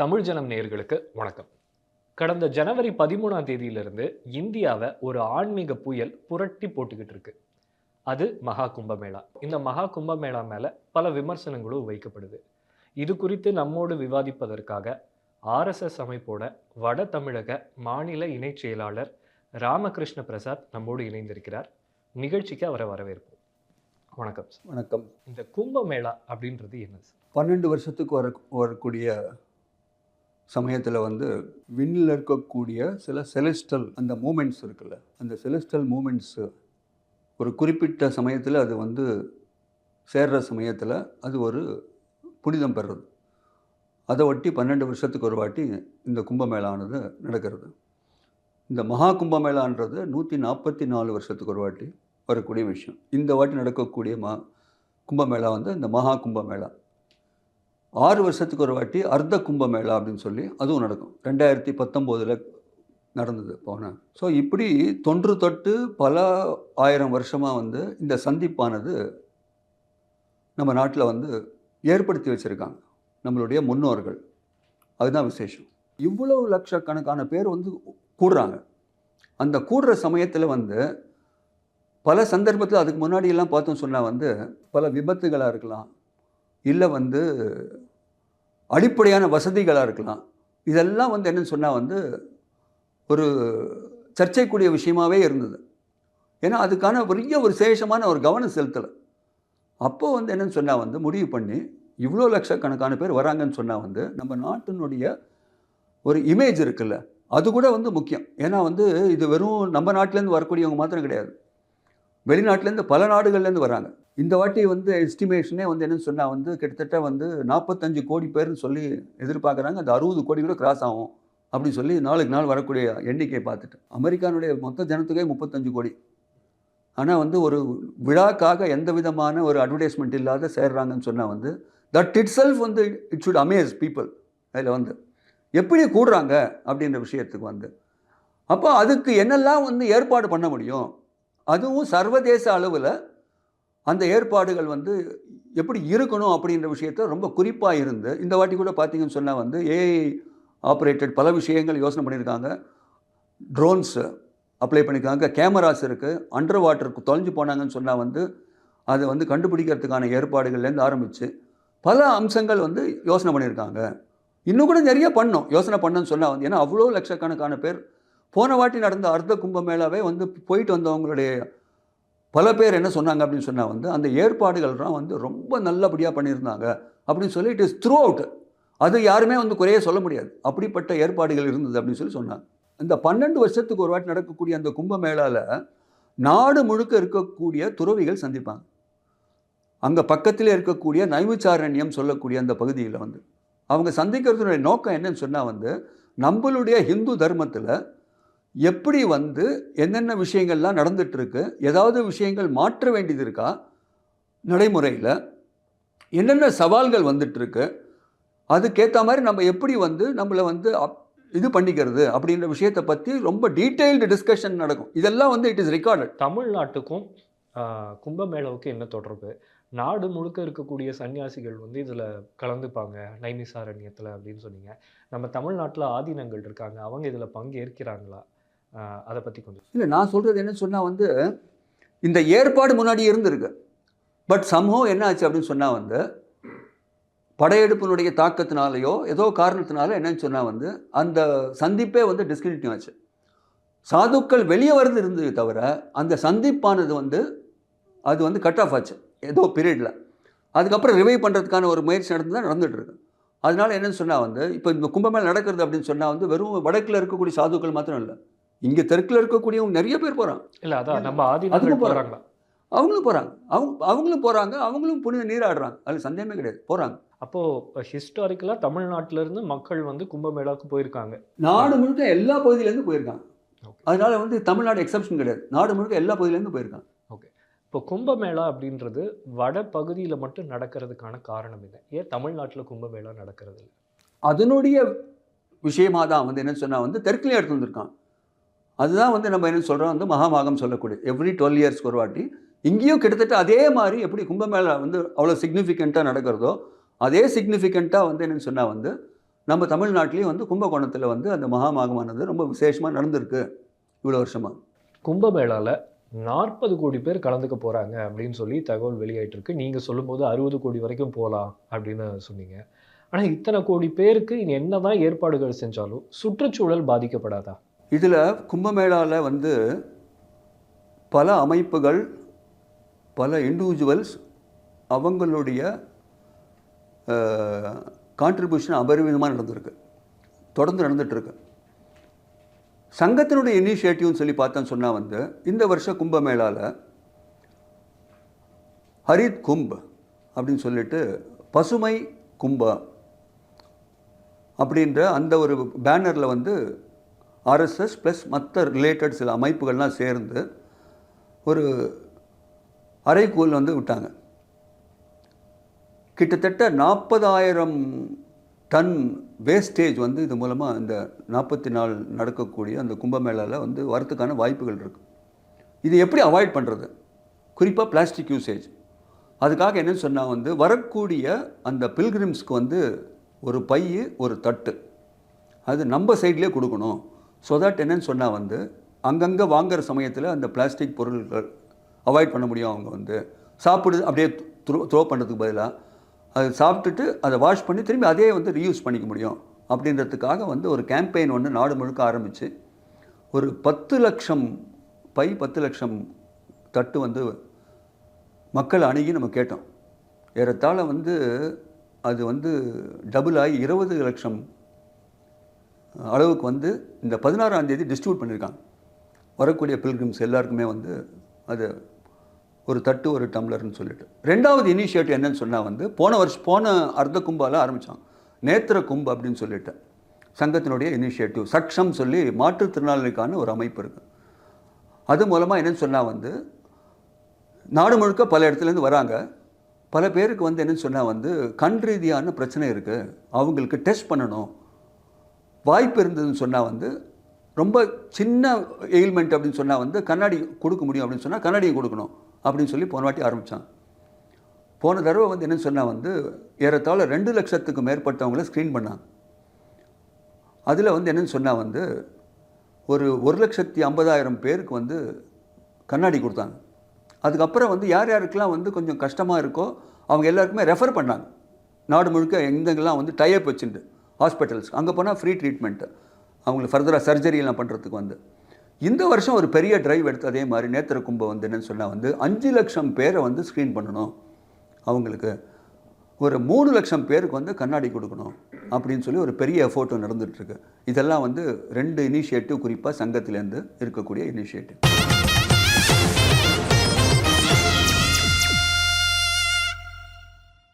தமிழ் ஜனம் நேயர்களுக்கு வணக்கம். கடந்த ஜனவரி பதிமூணாம் தேதியிலிருந்து இந்தியாவை ஒரு ஆன்மீக புயல் புரட்டி போட்டுக்கிட்டு இருக்கு. அது மகா கும்பமேளா. இந்த மகா கும்பமேளா மேல பல விமர்சனங்களும் வைக்கப்படுது. இது குறித்து நம்மோடு விவாதிப்பதற்காக ஆர்எஸ்எஸ் அமைப்போட வட தமிழக மாநில இணைச் செயலாளர் ராமகிருஷ்ண பிரசாத் நம்மோடு இணைந்திருக்கிறார். நிகழ்ச்சிக்கு அவரை வரவேற்போம். வணக்கம் வணக்கம். இந்த கும்பமேளா அப்படின்றது என்ன சார்? பன்னெண்டு வருஷத்துக்கு வர வரக்கூடிய சமயத்தில் வந்து விண்ணில் இருக்கக்கூடிய சில செலஸ்டல் அந்த மூமெண்ட்ஸ் இருக்குல்ல அந்த செலஸ்டல் மூமெண்ட்ஸு ஒரு குறிப்பிட்ட சமயத்தில் அது வந்து சேர்ற சமயத்தில் அது ஒரு புனிதம் பெறுறது. அதை ஒட்டி பன்னெண்டு வருஷத்துக்கு ஒரு வாட்டி இந்த கும்பமேளானது நடக்கிறது. இந்த மகா கும்பமேளான்றது நூற்றி நாற்பத்தி நாலு வருஷத்துக்கு ஒரு வாட்டி வரக்கூடிய விஷயம். இந்த வாட்டி நடக்கக்கூடிய மா கும்பமேளா வந்து இந்த மகா கும்பமேளா. ஆறு வருஷத்துக்கு ஒரு வாட்டி அர்த்த கும்ப மேளா அப்படின்னு சொல்லி அதுவும் நடக்கும். ரெண்டாயிரத்தி பத்தொம்போதில் நடந்தது போன ஸோ இப்படி தொன்று தொட்டு பல ஆயிரம் வருஷமாக வந்து இந்த சந்திப்பானது நம்ம நாட்டில் வந்து ஏற்படுத்தி வச்சுருக்காங்க. நம்மளுடைய முன்னோர்கள். அதுதான் விசேஷம். இவ்வளவு லட்சக்கணக்கான பேர் வந்து கூடுறாங்க. அந்த கூடுற சமயத்தில் வந்து பல சந்தர்ப்பத்தில் அதுக்கு முன்னாடியெல்லாம் பார்த்தோம் சொன்னால் வந்து பல விபத்துகளாக இருக்கலாம். இல்லை வந்து அடிப்படையான வசதிகளாக இருக்கலாம். இதெல்லாம் வந்து என்னன்னு சொன்னால் வந்து ஒரு சர்ச்சைக்குரிய விஷயமாவே இருந்தது. ஏன்னா அதுக்கான பெரிய ஒரு விசேஷமான ஒரு கவனம் செலுத்தலை. அப்போது வந்து என்னன்னு சொன்னால் வந்து முடிவு பண்ணி இவ்வளோ லட்சக்கணக்கான பேர் வராங்கன்னு சொன்னால் வந்து நம்ம நாட்டினுடைய ஒரு இமேஜ் இருக்குல்ல அது கூட வந்து முக்கியம். ஏன்னா வந்து இது வெறும் நம்ம நாட்டிலேருந்து வரக்கூடியவங்க மாத்திரம் கிடையாது. வெளிநாட்டிலேருந்து பல நாடுகள்லேருந்து வராங்க. இந்த வாட்டி வந்து எஸ்டிமேஷனே வந்து என்னன்னு சொன்னால் வந்து கிட்டத்தட்ட வந்து நாற்பத்தஞ்சு கோடி பேர்னு சொல்லி எதிர்பார்க்குறாங்க. அது அறுபது கோடி கூட கிராஸ் ஆகும் அப்படின்னு சொல்லி நாளுக்கு நாள் வரக்கூடிய எண்ணிக்கையை பார்த்துட்டு அமெரிக்கானுடைய மொத்த ஜனத்துக்கே முப்பத்தஞ்சு கோடி. ஆனால் வந்து ஒரு விழாக்காக எந்த விதமான ஒரு அட்வர்டைஸ்மெண்ட் இல்லாத சேர்றாங்கன்னு சொன்னால் வந்து தட் இட் செல்ஃப் வந்து இட் ஷுட் அமேஸ் பீப்புள் அதில் வந்து எப்படி கூடுறாங்க அப்படின்ற விஷயத்துக்கு வந்து அப்போ அதுக்கு என்னெல்லாம் வந்து ஏற்பாடு பண்ண முடியும்? அதுவும் சர்வதேச அளவில் அந்த ஏற்பாடுகள் வந்து எப்படி இருக்கணும் அப்படின்ற விஷயத்த ரொம்ப குறிப்பாக இருந்து இந்த வாட்டி கூட பார்த்தீங்கன்னு சொன்னால் வந்து ஏஐ ஆப்ரேட்டட் பல விஷயங்கள் யோசனை பண்ணியிருக்காங்க ட்ரோன்ஸு அப்ளை பண்ணியிருக்காங்க கேமராஸ் இருக்குது அண்டர் வாட்டருக்கு தொலைஞ்சு போனாங்கன்னு சொன்னால் வந்து அதை வந்து கண்டுபிடிக்கிறதுக்கான ஏற்பாடுகள்லேருந்து ஆரம்பித்து பல அம்சங்கள் வந்து யோசனை பண்ணியிருக்காங்க இன்னும் கூட நிறைய பண்ணோம். யோசனை பண்ணோன்னு சொன்னால் வந்து ஏன்னா அவ்வளோ லட்சக்கணக்கான பேர் போன வாட்டி நடந்த அர்த்த கும்பமேளாவே வந்து போயிட்டு வந்தவங்களுடைய பல பேர் என்ன சொன்னாங்க அப்படின்னு சொன்னால் வந்து அந்த ஏற்பாடுகள்லாம் வந்து ரொம்ப நல்லபடியாக பண்ணியிருந்தாங்க அப்படின்னு சொல்லி இட் இஸ் த்ரூ அவுட் அது யாருமே வந்து குறைய சொல்ல முடியாது. அப்படிப்பட்ட ஏற்பாடுகள் இருந்தது அப்படின்னு சொல்லி சொன்னாங்க. இந்த பன்னெண்டு வருஷத்துக்கு ஒரு வாட்டி நடக்கக்கூடிய அந்த கும்பமேளாவில் நாடு முழுக்க இருக்கக்கூடிய துறவிகள் சந்திப்பாங்க. அங்கே பக்கத்திலே இருக்கக்கூடிய நைவுச்சாரண்யம் சொல்லக்கூடிய அந்த பகுதியில் வந்து. அவங்க சந்திக்கிறதுனுடைய நோக்கம் என்னன்னு சொன்னால் வந்து நம்மளுடைய ஹிந்து தர்மத்தில் எப்படி வந்து என்னென்ன விஷயங்கள்லாம் நடந்துகிட்ருக்கு ஏதாவது விஷயங்கள் மாற்ற வேண்டியது இருக்கா நடைமுறையில் என்னென்ன சவால்கள் வந்துட்டுருக்கு அதுக்கேற்ற மாதிரி நம்ம எப்படி வந்து நம்மளை வந்து அப்- இது பண்ணிக்கிறது அப்படின்ற விஷயத்தை பற்றி ரொம்ப டீட்டெயில்டு டிஸ்கஷன் நடக்கும். இதெல்லாம் வந்து இட் இஸ் ரெக்கார்டட். தமிழ்நாட்டுக்கும் கும்பமேளவுக்கும் என்ன தொடர்பு? நாடு முழுக்க இருக்கக்கூடிய சன்னியாசிகள் வந்து இதில் கலந்துப்பாங்க நைமிசாரண்யத்தில் அப்படின்னு சொன்னீங்க. நம்ம தமிழ்நாட்டில் ஆதீனங்கள் இருக்காங்க அவங்க இதில் பங்கேற்கிறாங்களா? அதை பற்றி கொஞ்சம் இல்லை நான் சொல்கிறது என்னன்னு சொன்னால் வந்து இந்த ஏற்பாடு முன்னாடி இருந்திருக்கு. பட் சம்ஹோ என்ன ஆச்சு அப்படின்னு சொன்னால் வந்து படையெடுப்பினுடைய தாக்கத்தினாலேயோ ஏதோ காரணத்தினால என்னன்னு சொன்னால் வந்து அந்த சந்திப்பே வந்து டிஸ்கிரிட்டிவ் ஆச்சு. சாதுக்கள் வெளியே வர்றது இருந்தது தவிர அந்த சந்திப்பானது வந்து அது வந்து கட் ஆஃப் ஆச்சு. ஏதோ பீரியடில் அதுக்கப்புறம் ரிவைவ் பண்ணுறதுக்கான ஒரு முயற்சி நடந்து தான் நடந்துகிட்ருக்கு அதனால் என்னென்னு சொன்னால் வந்து இப்போ இந்த கும்பமேளா நடக்கிறது அப்படின்னு சொன்னால் வந்து வெறும் வடக்கில் இருக்கக்கூடிய சாதுக்கள் மாத்திரம் இல்லை. இங்கே தெற்கில் இருக்கக்கூடியவங்க நிறைய பேர் போகிறாங்க இல்லை அதான் இல்ல, நம்ம ஆதீனங்கள் அதுக்கும் போறாங்க. போகிறாங்களா அவங்களும் போகிறாங்க அவங்க அவங்களும் போகிறாங்க அவங்களும் புனித நீராடுறாங்க. அதில் சந்தேகமே கிடையாது. போகிறாங்க அப்போது ஹிஸ்டாரிக்கலாக தமிழ்நாட்டிலேருந்து மக்கள் வந்து கும்பமேளாவுக்கு போயிருக்காங்க. நாடு முழுக்க எல்லா பகுதியிலேருந்து போயிருக்காங்க. அதனால வந்து தமிழ்நாடு எக்ஸப்ஷன் கிடையாது. நாடு முழுக்க எல்லா பகுதியிலேருந்து போயிருக்காங்க. இப்போ கும்பமேளா அப்படின்றது வட பகுதியில் மட்டும் நடக்கிறதுக்கான காரணம் என்ன? ஏன் தமிழ்நாட்டில் கும்பமேளா நடக்கிறது இல்லை அதனுடைய விஷயமாக தான் வந்து என்ன சொன்னால் வந்து தெற்குலேயே எடுத்து வந்திருக்கான் அதுதான் வந்து நம்ம என்ன சொல்கிறோம் வந்து மகாமாகம் சொல்லக்கூடிய எவ்ரி டுவெல் இயர்ஸ்க்கு ஒரு வாட்டி இங்கேயும் கிட்டத்தட்ட அதே மாதிரி எப்படி கும்பமேளா வந்து அவ்வளோ சிக்னிஃபிகண்ட்டாக நடக்கிறதோ அதே சிக்னிஃபிகண்ட்டாக வந்து என்னென்னு சொன்னால் வந்து நம்ம தமிழ்நாட்டிலையும் வந்து கும்பகோணத்தில் வந்து அந்த மகாமாகமானது ரொம்ப விசேஷமாக நடந்திருக்கு இவ்வளோ வருஷமாக கும்பமேளாவில் நாற்பது கோடி பேர் கலந்துக்க போகிறாங்க அப்படின்னு சொல்லி தகவல் வெளியாயிட்டிருக்கு நீங்கள் சொல்லும்போது அறுபது கோடி வரைக்கும் போகலாம் அப்படின்னு சொன்னீங்க. ஆனால் இத்தனை கோடி பேருக்கு இனி என்னதான் ஏற்பாடுகள் செஞ்சாலும் சுற்றுச்சூழல் பாதிக்கப்படாதா? இதில் கும்பமேளாவில் வந்து பல அமைப்புகள் பல இண்டிவிஜுவல்ஸ் அவங்களுடைய கான்ட்ரிபியூஷன் அபரிமிதமாக நடந்திருக்கு. தொடர்ந்து நடந்துகிட்ருக்கு சங்கத்தினுடைய இனிஷியேட்டிவ்னு சொல்லி பார்த்தோன்னு சொன்னால் வந்து இந்த வருஷம் கும்பமேளாவில் ஹரித் கும்ப் அப்படின்னு சொல்லிட்டு பசுமை கும்பா அப்படின்ற அந்த ஒரு பேனரில் வந்து ஆர்எஸ்எஸ் ப்ளஸ் மற்ற ரிலேட்டட் சில அமைப்புகள்லாம் சேர்ந்து ஒரு அரைக்கூல் வந்து விட்டாங்க. கிட்டத்தட்ட நாற்பதாயிரம் டன் வேஸ்டேஜ் வந்து இது மூலமாக இந்த நாற்பத்தி நாள் நடக்கக்கூடிய அந்த கும்பமேளாவில் வந்து வரத்துக்கான வாய்ப்புகள் இருக்குது இது எப்படி அவாய்ட் பண்ணுறது குறிப்பாக பிளாஸ்டிக் யூசேஜ் அதுக்காக என்னன்னு சொன்னால் வந்து வரக்கூடிய அந்த பில்கிரிம்ஸ்க்கு வந்து ஒரு பை ஒரு தட்டு. அது நம்ம சைட்லேயே கொடுக்கணும். ஸோ தட் என்னன்னு சொன்னால் வந்து அங்கங்கே வாங்குகிற சமயத்தில் அந்த பிளாஸ்டிக் பொருட்கள் அவாய்ட் பண்ண முடியும் அவங்க வந்து. சாப்பிடு அப்படியே த்ரோ த்ரோ பண்ணுறதுக்கு பதிலாக அதை சாப்பிட்டுட்டு அதை வாஷ் பண்ணி திரும்பி அதே வந்து ரீயூஸ் பண்ணிக்க முடியும். அப்படின்றதுக்காக வந்து ஒரு கேம்பெயின் ஒன்று நாடு முழுக்க ஆரம்பித்து ஒரு பத்து லட்சம் பை பத்து லட்சம் தட்டு வந்து மக்கள் அணுகி நம்ம கேட்டோம். ஏறத்தாழ வந்து அது வந்து டபுள் ஆகி இருபது லட்சம் அளவுக்கு வந்து இந்த பதினாறாம் தேதி டிஸ்ட்ரிபியூட் பண்ணியிருக்காங்க. வரக்கூடிய பில்கிரிம்ஸ் எல்லாருக்குமே வந்து அது ஒரு தட்டு ஒரு டம்ளர்னு சொல்லிட்டு. ரெண்டாவது இனிஷியேட்டிவ் என்னன்னு சொன்னால் வந்து போன வருஷம் போன அர்த்த கும்பால ஆரம்பித்தாங்க நேத்திர கும்பு அப்படின்னு சொல்லிட்டு சங்கத்தினுடைய இனிஷியேட்டிவ் சக்ஷம் சொல்லி மாற்றுத்திறனாளிகளுக்கான ஒரு அமைப்பு இருக்குது அது மூலமாக என்னென்னு சொன்னால் வந்து நாடு முழுக்க பல இடத்துலேருந்து வராங்க. பல பேருக்கு வந்து என்னன்னு சொன்னால் வந்து கண் ரீதியான பிரச்சனை இருக்குது அவங்களுக்கு டெஸ்ட் பண்ணணும். வாய்ப்பு இருந்ததுன்னு சொன்னால் வந்து ரொம்ப சின்ன எயில்மெண்ட் அப்படின்னு சொன்னால் வந்து கண்ணாடி கொடுக்க முடியும் அப்படின்னு சொன்னால் கண்ணாடியை கொடுக்கணும் அப்படின்னு சொல்லி போன வாட்டி ஆரம்பித்தான் போன தடவை வந்து என்னென்னு சொன்னால் வந்து ஏறத்தாழ ரெண்டு லட்சத்துக்கு மேற்பட்டவங்கள ஸ்க்ரீன் பண்ணாங்க. அதில் வந்து என்னென்னு சொன்னால் வந்து ஒரு ஒரு லட்சத்தி ஐம்பதாயிரம் பேருக்கு வந்து கண்ணாடி கொடுத்தாங்க. அதுக்கப்புறம் வந்து யார் யாருக்கெல்லாம் வந்து கொஞ்சம் கஷ்டமாக இருக்கோ அவங்க எல்லாருக்குமே ரெஃபர் பண்ணாங்க. நாடு முழுக்க எங்கெங்கெல்லாம் வந்து டைப் வச்சுட்டு ஹாஸ்பிட்டல்ஸ். அங்கே போனால் ஃப்ரீ ட்ரீட்மெண்ட்டு அவங்களுக்கு ஃபர்தராக சர்ஜரியெல்லாம் பண்ணுறதுக்கு வந்து. இந்த வருஷம் ஒரு பெரிய டிரைவ் எடுத்து அதே மாதிரி நேத்திர கும்பம் வந்து என்னன்னு சொன்னால் வந்து அஞ்சு லட்சம் பேரை வந்து ஸ்க்ரீன் பண்ணணும். அவங்களுக்கு ஒரு மூணு லட்சம் பேருக்கு வந்து கண்ணாடி கொடுக்கணும் அப்படின்னு சொல்லி ஒரு பெரிய எஃபோர்ட்டும் நடந்துகிட்ருக்கு இதெல்லாம் வந்து ரெண்டு இனிஷியேட்டிவ் குறிப்பாக சங்கத்திலேருந்து இருக்கக்கூடிய இனிஷியேட்டிவ்